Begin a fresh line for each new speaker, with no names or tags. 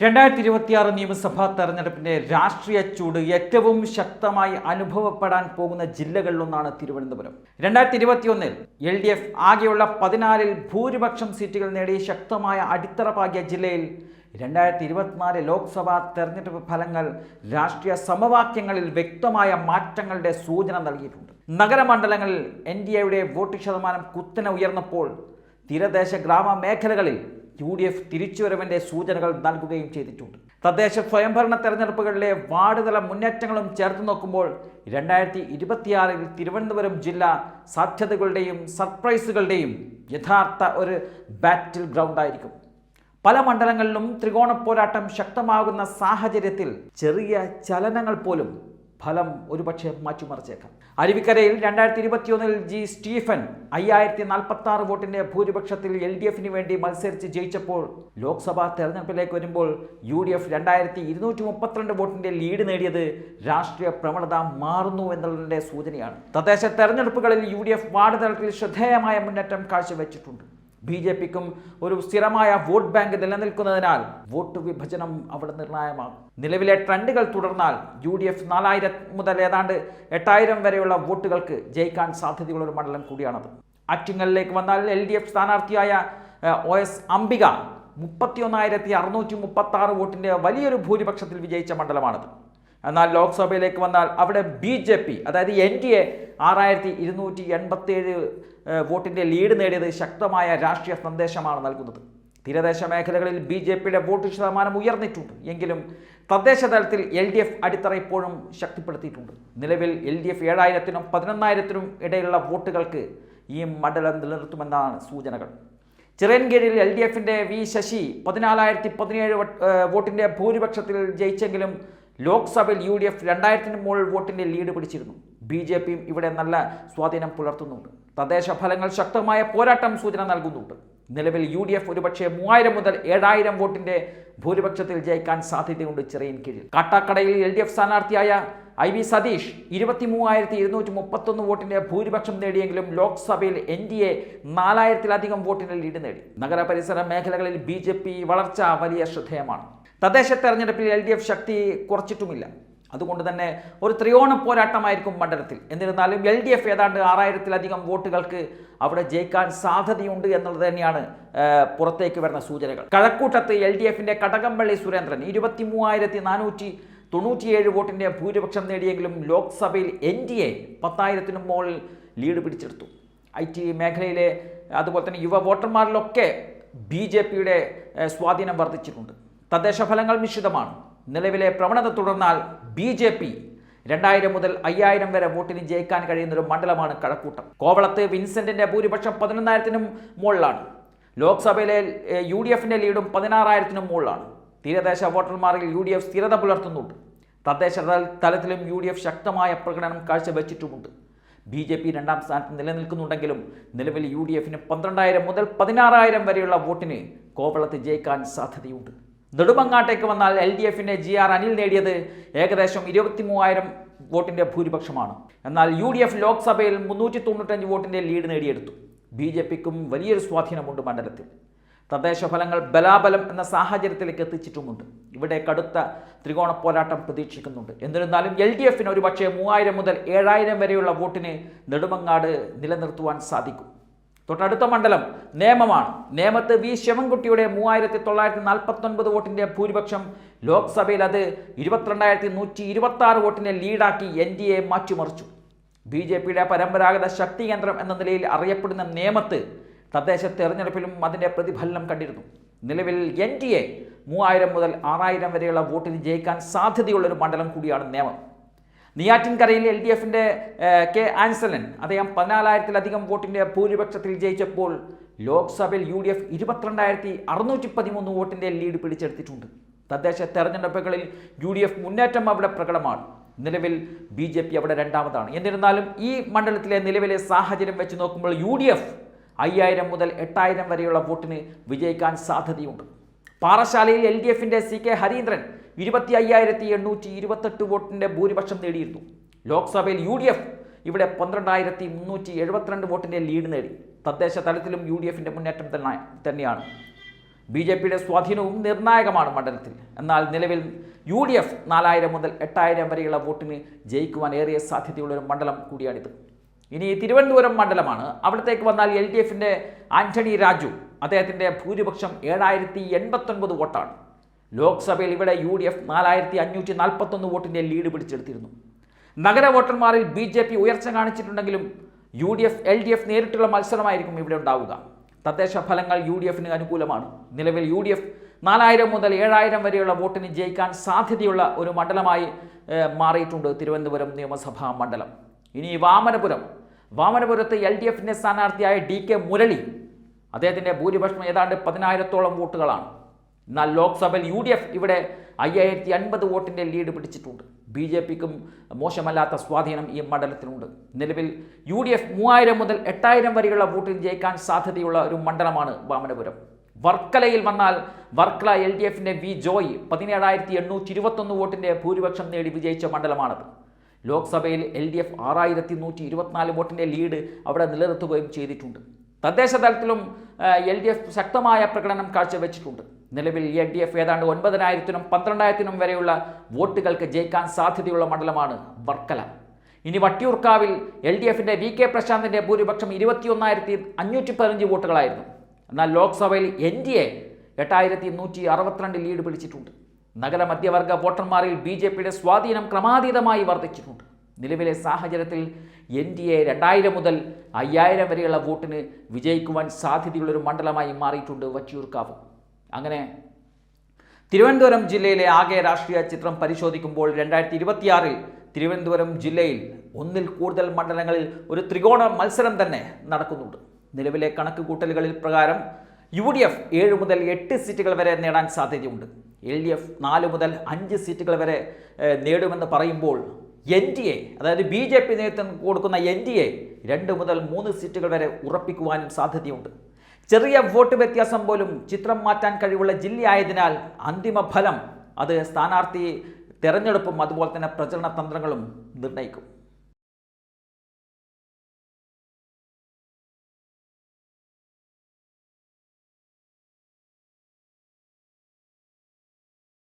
രണ്ടായിരത്തി ഇരുപത്തിയാറ് നിയമസഭാ തെരഞ്ഞെടുപ്പിന്റെ രാഷ്ട്രീയ ചൂട് ഏറ്റവും ശക്തമായി അനുഭവപ്പെടാൻ പോകുന്ന ജില്ലകളിലൊന്നാണ് തിരുവനന്തപുരം. രണ്ടായിരത്തി ഇരുപത്തിയൊന്നിൽ എൽ ഡി എഫ് ആകെയുള്ള പതിനാലിൽ ഭൂരിപക്ഷം സീറ്റുകൾ നേടി ശക്തമായ അടിത്തറ പാകിയ ജില്ലയിൽ രണ്ടായിരത്തി ഇരുപത്തിനാല് ലോക്സഭാ തെരഞ്ഞെടുപ്പ് ഫലങ്ങൾ രാഷ്ട്രീയ സമവാക്യങ്ങളിൽ വ്യക്തമായ മാറ്റങ്ങളുടെ സൂചന നൽകിയിട്ടുണ്ട്. നഗരമണ്ഡലങ്ങളിൽ എൻ ഡി എയുടെ വോട്ട് ശതമാനം കുത്തനെ ഉയർന്നപ്പോൾ തീരദേശ ഗ്രാമമേഖലകളിൽ യു ഡി എഫ് തിരിച്ചുവരവിന്റെ സൂചനകൾ നൽകുകയും ചെയ്തിട്ടുണ്ട്. തദ്ദേശ സ്വയംഭരണ തെരഞ്ഞെടുപ്പുകളിലെ വാർഡുതല മുന്നേറ്റങ്ങളും ചേർത്ത് നോക്കുമ്പോൾ രണ്ടായിരത്തി ഇരുപത്തിയാറിൽ തിരുവനന്തപുരം ജില്ല സാധ്യതകളുടെയും സർപ്രൈസുകളുടെയും യഥാർത്ഥ ഒരു ബാറ്റിൽ ഗ്രൗണ്ടായിരിക്കും. പല മണ്ഡലങ്ങളിലും ത്രികോണ പോരാട്ടം ശക്തമാകുന്ന സാഹചര്യത്തിൽ ചെറിയ ചലനങ്ങൾ പോലും ഫലം ഒരുപക്ഷെ മാറ്റിമറിച്ചേക്കാം. അരുവിക്കരയിൽ രണ്ടായിരത്തി ഇരുപത്തിയൊന്നിൽ ജി സ്റ്റീഫൻ അയ്യായിരത്തി നാൽപ്പത്തി ആറ് വോട്ടിന്റെ ഭൂരിപക്ഷത്തിൽ എൽ ഡി എഫിന് വേണ്ടി മത്സരിച്ച് ജയിച്ചപ്പോൾ ലോക്സഭാ തെരഞ്ഞെടുപ്പിലേക്ക് വരുമ്പോൾ യു ഡി എഫ് രണ്ടായിരത്തി ഇരുന്നൂറ്റി മുപ്പത്തിരണ്ട് വോട്ടിന്റെ ലീഡ് നേടിയത് രാഷ്ട്രീയ പ്രവണത മാറുന്നു എന്നുള്ളതിന്റെ സൂചനയാണ്. തദ്ദേശ തെരഞ്ഞെടുപ്പുകളിൽ യു ഡി എഫ് വാർഡ് തലത്തിൽ ശ്രദ്ധേയമായ മുന്നേറ്റം കാഴ്ചവെച്ചിട്ടുണ്ട്. ബി ജെ പിക്കും ഒരു സ്ഥിരമായ വോട്ട് ബാങ്ക് നിലനിൽക്കുന്നതിനാൽ വോട്ട് വിഭജനം അവിടെ നിർണായകമാകും നിലവിലെ ട്രെൻഡുകൾ തുടർന്നാൽ യു ഡി എഫ് നാലായിരം മുതൽ ഏതാണ്ട് എട്ടായിരം വരെയുള്ള വോട്ടുകൾക്ക് ജയിക്കാൻ സാധ്യതയുള്ള ഒരു മണ്ഡലം കൂടിയാണത്. ആറ്റിങ്ങലിലേക്ക് വന്നാൽ എൽ ഡി എഫ് സ്ഥാനാർത്ഥിയായ ഒ എസ് അംബിക മുപ്പത്തിയൊന്നായിരത്തി അറുന്നൂറ്റി മുപ്പത്തി ആറ് വോട്ടിന്റെ വലിയൊരു ഭൂരിപക്ഷത്തിൽ വിജയിച്ച മണ്ഡലമാണത്. എന്നാൽ ലോക്സഭയിലേക്ക് വന്നാൽ അവിടെ ബി ജെ പി അതായത് എൻ ഡി എ ആറായിരത്തി ഇരുന്നൂറ്റി എൺപത്തേഴ് വോട്ടിന്റെ ലീഡ് നേടിയത് ശക്തമായ രാഷ്ട്രീയ സന്ദേശമാണ് നൽകുന്നത്. തീരദേശ മേഖലകളിൽ ബി ജെ പിയുടെ വോട്ട് ശതമാനം ഉയർന്നിട്ടുണ്ട്. എങ്കിലും തദ്ദേശ തലത്തിൽ എൽ ഡി എഫ് അടിത്തറ ഇപ്പോഴും ശക്തിപ്പെടുത്തിയിട്ടുണ്ട്. നിലവിൽ എൽ ഡി എഫ് ഏഴായിരത്തിനും പതിനൊന്നായിരത്തിനും ഇടയിലുള്ള വോട്ടുകൾക്ക് ഈ മണ്ഡലം നിലനിർത്തുമെന്നാണ് സൂചനകൾ. ചിറയൻകീഴിൽ എൽ ഡി എഫിന്റെ വി ശശി പതിനാലായിരത്തി പതിനേഴ് വോട്ടിന്റെ ഭൂരിപക്ഷത്തിൽ ജയിച്ചെങ്കിലും ലോക്സഭയിൽ യു ഡി എഫ് രണ്ടായിരത്തിന് മുകളിൽ വോട്ടിന്റെ ലീഡ് പിടിച്ചിരുന്നു. ബി ജെ പിയും ഇവിടെ നല്ല സ്വാധീനം പുലർത്തുന്നുണ്ട്. തദ്ദേശ ഫലങ്ങൾ ശക്തമായ പോരാട്ടം സൂചന നൽകുന്നുണ്ട്. നിലവിൽ യു ഡി എഫ് ഒരുപക്ഷെ മൂവായിരം മുതൽ ഏഴായിരം വോട്ടിന്റെ ഭൂരിപക്ഷത്തിൽ ജയിക്കാൻ സാധ്യതയുണ്ട് ചെറിയ കീഴിൽ. കാട്ടാക്കടയിൽ എൽ ഡി എഫ് സ്ഥാനാർത്ഥിയായ ഐ വി സതീഷ് ഇരുപത്തി മൂവായിരത്തി ഇരുന്നൂറ്റി മുപ്പത്തൊന്ന് വോട്ടിന്റെ ഭൂരിപക്ഷം നേടിയെങ്കിലും ലോക്സഭയിൽ എൻ ഡി എ നാലായിരത്തിലധികം വോട്ടിന്റെ ലീഡ് നേടി. നഗരപരിസര മേഖലകളിൽ ബി ജെ പി വളർച്ച വലിയ ശ്രദ്ധേയമാണ്. തദ്ദേശ തെരഞ്ഞെടുപ്പിൽ എൽ ഡി എഫ് ശക്തി കുറച്ചിട്ടുമില്ല. അതുകൊണ്ട് തന്നെ ഒരു ത്രികോണ പോരാട്ടമായിരിക്കും മണ്ഡലത്തിൽ. എന്നിരുന്നാലും എൽ ഡി എഫ് ഏതാണ്ട് ആറായിരത്തിലധികം വോട്ടുകൾക്ക് അവിടെ ജയിക്കാൻ സാധ്യതയുണ്ട് എന്നുള്ളത് തന്നെയാണ് പുറത്തേക്ക് വരുന്ന സൂചനകൾ. കഴക്കൂട്ടത്ത് എൽ ഡി എഫിന്റെ കടകംപള്ളി സുരേന്ദ്രൻ ഇരുപത്തി മൂവായിരത്തി നാനൂറ്റി തൊണ്ണൂറ്റിയേഴ് വോട്ടിന്റെ ഭൂരിപക്ഷം നേടിയെങ്കിലും ലോക്സഭയിൽ എൻ ഡി എ പത്തായിരത്തിനും മുകളിൽ ലീഡ് പിടിച്ചെടുത്തു. ഐ ടി മേഖലയിലെ അതുപോലെ തന്നെ യുവ വോട്ടർമാരിലൊക്കെ ബി ജെ പിയുടെ സ്വാധീനം വർദ്ധിച്ചിട്ടുണ്ട്. തദ്ദേശ ഫലങ്ങൾ മിശ്രിതമാണ്. നിലവിലെ പ്രവണത തുടർന്നാൽ ബി ജെ പി രണ്ടായിരം മുതൽ അയ്യായിരം വരെ വോട്ടിന് ജയിക്കാൻ കഴിയുന്ന ഒരു മണ്ഡലമാണ് കഴക്കൂട്ടം. കോവളത്ത് വിൻസെന്റിന്റെ ഭൂരിപക്ഷം പതിനൊന്നായിരത്തിനും മുകളിലാണ്. ലോക്സഭയിലെ യു ഡി എഫിന്റെ ലീഡും പതിനാറായിരത്തിനും മുകളിലാണ്. തീരദേശ വോട്ടർമാരിൽ യു ഡി എഫ് സ്ഥിരത പുലർത്തുന്നുണ്ട്. തദ്ദേശ തലത്തിലും യു ഡി എഫ് ശക്തമായ പ്രകടനം കാഴ്ചവെച്ചിട്ടുമുണ്ട്. ബി ജെ പി രണ്ടാം സ്ഥാനത്ത് നിലനിൽക്കുന്നുണ്ടെങ്കിലും നിലവിൽ യു ഡി എഫിന് പന്ത്രണ്ടായിരം മുതൽ പതിനാറായിരം വരെയുള്ള വോട്ടിന് കോവളത്ത് ജയിക്കാൻ സാധ്യതയുണ്ട്. നെടുമങ്ങാട്ടേക്ക് വന്നാൽ എൽ ഡി എഫിന്റെ ജി ആർ അനിൽ നേടിയത് ഏകദേശം ഇരുപത്തി മൂവായിരം വോട്ടിന്റെ ഭൂരിപക്ഷമാണ്. എന്നാൽ യു ഡി എഫ് ലോക്സഭയിൽ മുന്നൂറ്റി തൊണ്ണൂറ്റഞ്ച് വോട്ടിന്റെ ലീഡ് നേടിയെടുത്തു. ബി ജെ പിക്കും വലിയൊരു സ്വാധീനമുണ്ട് മണ്ഡലത്തിൽ. തദ്ദേശ ഫലങ്ങൾ ബലാബലം എന്ന സാഹചര്യത്തിലേക്ക് എത്തിച്ചിട്ടുമുണ്ട്. ഇവിടെ കടുത്ത ത്രികോണ പോരാട്ടം പ്രതീക്ഷിക്കുന്നുണ്ട്. എന്നിരുന്നാലും എൽ ഡി എഫിന് ഒരുപക്ഷെ മൂവായിരം മുതൽ ഏഴായിരം വരെയുള്ള വോട്ടിന് നെടുമങ്ങാട് നിലനിർത്തുവാൻ സാധിക്കും. തൊട്ടടുത്ത മണ്ഡലം നേമമാണ്. നേമത്ത് വി. ശിവൻകുട്ടിയുടെ മൂവായിരത്തി തൊള്ളായിരത്തി നാൽപ്പത്തൊൻപത് വോട്ടിന്റെ ഭൂരിപക്ഷം ലോക്സഭയിൽ അത് ഇരുപത്തിരണ്ടായിരത്തി നൂറ്റി ഇരുപത്തി ആറ് വോട്ടിനെ ലീഡാക്കി എൻ ഡി എ മാറ്റിമറിച്ചു. ബി ജെ പിയുടെ പരമ്പരാഗത ശക്തി കേന്ദ്രം എന്ന നിലയിൽ അറിയപ്പെടുന്ന നേമത്ത് തദ്ദേശ തെരഞ്ഞെടുപ്പിലും അതിന്റെ പ്രതിഫലനം കണ്ടിരുന്നു. നിലവിൽ എൻ ഡി എ മൂവായിരം മുതൽ ആറായിരം വരെയുള്ള വോട്ടിന് ജയിക്കാൻ സാധ്യതയുള്ളൊരു മണ്ഡലം കൂടിയാണ് നേമം. നെയ്യാറ്റിൻകരയിൽ എൽ ഡി എഫിന്റെ കെ ആൻസലൻ അദ്ദേഹം പതിനാലായിരത്തിലധികം വോട്ടിന്റെ ഭൂരിപക്ഷത്തിൽ ജയിച്ചപ്പോൾ ലോക്സഭയിൽ യു ഡി എഫ് ഇരുപത്തിരണ്ടായിരത്തി അറുന്നൂറ്റി പതിമൂന്ന് വോട്ടിന്റെ ലീഡ് പിടിച്ചെടുത്തിട്ടുണ്ട്. തദ്ദേശ തെരഞ്ഞെടുപ്പുകളിൽ യു ഡി എഫ് മുന്നേറ്റം അവിടെ പ്രകടമാണ്. നിലവിൽ ബി ജെ പി അവിടെ രണ്ടാമതാണ്. എന്നിരുന്നാലും ഈ മണ്ഡലത്തിലെ നിലവിലെ സാഹചര്യം വെച്ച് നോക്കുമ്പോൾ യു ഡി എഫ് അയ്യായിരം മുതൽ എട്ടായിരം വരെയുള്ള വോട്ടിന് വിജയിക്കാൻ സാധ്യതയുണ്ട്. പാറശാലയിൽ എൽ ഡി എഫിന്റെ സി കെ ഹരീന്ദ്രൻ ഇരുപത്തി അയ്യായിരത്തി എണ്ണൂറ്റി ഇരുപത്തെട്ട് വോട്ടിന്റെ ഭൂരിപക്ഷം നേടിയിരുന്നു. ലോക്സഭയിൽ യു ഡി എഫ് ഇവിടെ പന്ത്രണ്ടായിരത്തി മുന്നൂറ്റി എഴുപത്തിരണ്ട് വോട്ടിന്റെ ലീഡ് നേടി. തദ്ദേശ തലത്തിലും യു ഡി എഫിന്റെ മുന്നേറ്റം തന്നെ തന്നെയാണ്. ബി ജെ പിയുടെ സ്വാധീനവും നിർണായകമാണ് മണ്ഡലത്തിൽ. എന്നാൽ നിലവിൽ യു ഡി എഫ് നാലായിരം മുതൽ എട്ടായിരം വരെയുള്ള വോട്ടിന് ജയിക്കുവാൻ ഏറിയ സാധ്യതയുള്ള ഒരു മണ്ഡലം കൂടിയാണിത്. ഇനി തിരുവനന്തപുരം മണ്ഡലമാണ്. അവിടത്തേക്ക് വന്നാൽ എൽ ഡി എഫിന്റെ ആന്റണി രാജു അദ്ദേഹത്തിന്റെ ഭൂരിപക്ഷം ഏഴായിരത്തി എൺപത്തൊൻപത് വോട്ടാണ്. ലോക്സഭയിൽ ഇവിടെ യു ഡി എഫ് നാലായിരത്തി അഞ്ഞൂറ്റി നാൽപ്പത്തൊന്ന് വോട്ടിന്റെ ലീഡ് പിടിച്ചെടുത്തിരുന്നു. നഗര വോട്ടർമാരിൽ ബി ജെ പി ഉയർച്ച കാണിച്ചിട്ടുണ്ടെങ്കിലും U D F L D F നേരിട്ടുള്ള മത്സരമായിരിക്കും ഇവിടെ ഉണ്ടാവുക. തദ്ദേശ ഫലങ്ങൾ യു ഡി എഫിന് അനുകൂലമാണ്. നിലവിൽ യു ഡി എഫ് നാലായിരം മുതൽ ഏഴായിരം വരെയുള്ള വോട്ടിന് ജയിക്കാൻ സാധ്യതയുള്ള ഒരു മണ്ഡലമായി മാറിയിട്ടുണ്ട് തിരുവനന്തപുരം നിയമസഭാ മണ്ഡലം. ഇനി വാമനപുരം. വാമനപുരത്ത് എൽ ഡി എഫിന്റെ സ്ഥാനാർത്ഥിയായ ഡി കെ മുരളി അദ്ദേഹത്തിന്റെ ഭൂരിപക്ഷം ഏതാണ്ട് പതിനായിരത്തോളം വോട്ടുകളാണ്. എന്നാൽ ലോക്സഭയിൽ യു ഡി എഫ് ഇവിടെ അയ്യായിരത്തി അൻപത് വോട്ടിന്റെ ലീഡ് പിടിച്ചിട്ടുണ്ട്. ബി ജെ പിക്കും മോശമല്ലാത്ത സ്വാധീനം ഈ മണ്ഡലത്തിനുണ്ട്. നിലവിൽ യു ഡി എഫ് മൂവായിരം മുതൽ എട്ടായിരം വരെയുള്ള വോട്ടിൽ ജയിക്കാൻ സാധ്യതയുള്ള ഒരു മണ്ഡലമാണ് വാമനപുരം. വർക്കലയിൽ വന്നാൽ വർക്കല എൽ ഡി എഫിന്റെ വി ജോയ് പതിനേഴായിരത്തി എണ്ണൂറ്റി ഇരുപത്തൊന്ന് വോട്ടിന്റെ ഭൂരിപക്ഷം നേടി വിജയിച്ച മണ്ഡലമാണത്. ലോക്സഭയിൽ എൽ ഡി എഫ് ആറായിരത്തി നൂറ്റി ഇരുപത്തിനാല് വോട്ടിന്റെ ലീഡ് അവിടെ നിലനിർത്തുകയും ചെയ്തിട്ടുണ്ട്. തദ്ദേശ തലത്തിലും എൽ ഡി എഫ് ശക്തമായ പ്രകടനം കാഴ്ചവെച്ചിട്ടുണ്ട്. നിലവിൽ എൽ ഡി എഫ് ഏതാണ്ട് ഒൻപതിനായിരത്തിനും പന്ത്രണ്ടായിരത്തിനും വരെയുള്ള വോട്ടുകൾക്ക് ജയിക്കാൻ സാധ്യതയുള്ള മണ്ഡലമാണ് വർക്കല. ഇനി വട്ടിയൂർക്കാവിൽ എൽ ഡി എഫിന്റെ വി കെ പ്രശാന്തിന്റെ ഭൂരിപക്ഷം ഇരുപത്തിയൊന്നായിരത്തി അഞ്ഞൂറ്റി പതിനഞ്ച് വോട്ടുകളായിരുന്നു. എന്നാൽ ലോക്സഭയിൽ എൻ ഡി എ എട്ടായിരത്തി നൂറ്റി അറുപത്തിരണ്ട് ലീഡ് പിടിച്ചിട്ടുണ്ട്. നഗര മധ്യവർഗ വോട്ടർമാരിൽ ബി ജെ പിയുടെ സ്വാധീനം ക്രമാതീതമായി വർദ്ധിച്ചിട്ടുണ്ട്. നിലവിലെ സാഹചര്യത്തിൽ എൻ ഡി എ രണ്ടായിരം മുതൽ അയ്യായിരം വരെയുള്ള വോട്ടിന് വിജയിക്കുവാൻ സാധ്യതയുള്ളൊരു മണ്ഡലമായി മാറിയിട്ടുണ്ട് വറ്റിയൂർക്കാവ് അങ്ങനെ തിരുവനന്തപുരം ജില്ലയിലെ ആകെ രാഷ്ട്രീയ ചിത്രം പരിശോധിക്കുമ്പോൾ രണ്ടായിരത്തി ഇരുപത്തിയാറിൽ തിരുവനന്തപുരം ജില്ലയിൽ ഒന്നിൽ കൂടുതൽ മണ്ഡലങ്ങളിൽ ഒരു ത്രികോണ മത്സരം തന്നെ നടക്കുന്നുണ്ട്. നിലവിലെ കണക്ക് കൂട്ടലുകളിൽ പ്രകാരം യു ഡി എഫ് ഏഴ് മുതൽ എട്ട് സീറ്റുകൾ വരെ നേടാൻ സാധ്യതയുണ്ട്. എൽ ഡി എഫ് നാല് മുതൽ അഞ്ച് സീറ്റുകൾ വരെ നേടുമെന്ന് പറയുമ്പോൾ എൻ ഡി എ അതായത് ബി ജെ പി നേതൃത്വം കൊടുക്കുന്ന എൻ ഡി എ രണ്ട് മുതൽ മൂന്ന് സീറ്റുകൾ വരെ ഉറപ്പിക്കുവാനും സാധ്യതയുണ്ട്. ചെറിയ വോട്ട് വ്യത്യാസം പോലും ചിത്രം മാറ്റാൻ കഴിവുള്ള ജില്ലയായതിനാൽ അന്തിമ ഫലം അത് സ്ഥാനാർത്ഥി തെരഞ്ഞെടുപ്പും അതുപോലെ തന്നെ പ്രചരണ തന്ത്രങ്ങളും നിർണയിക്കും.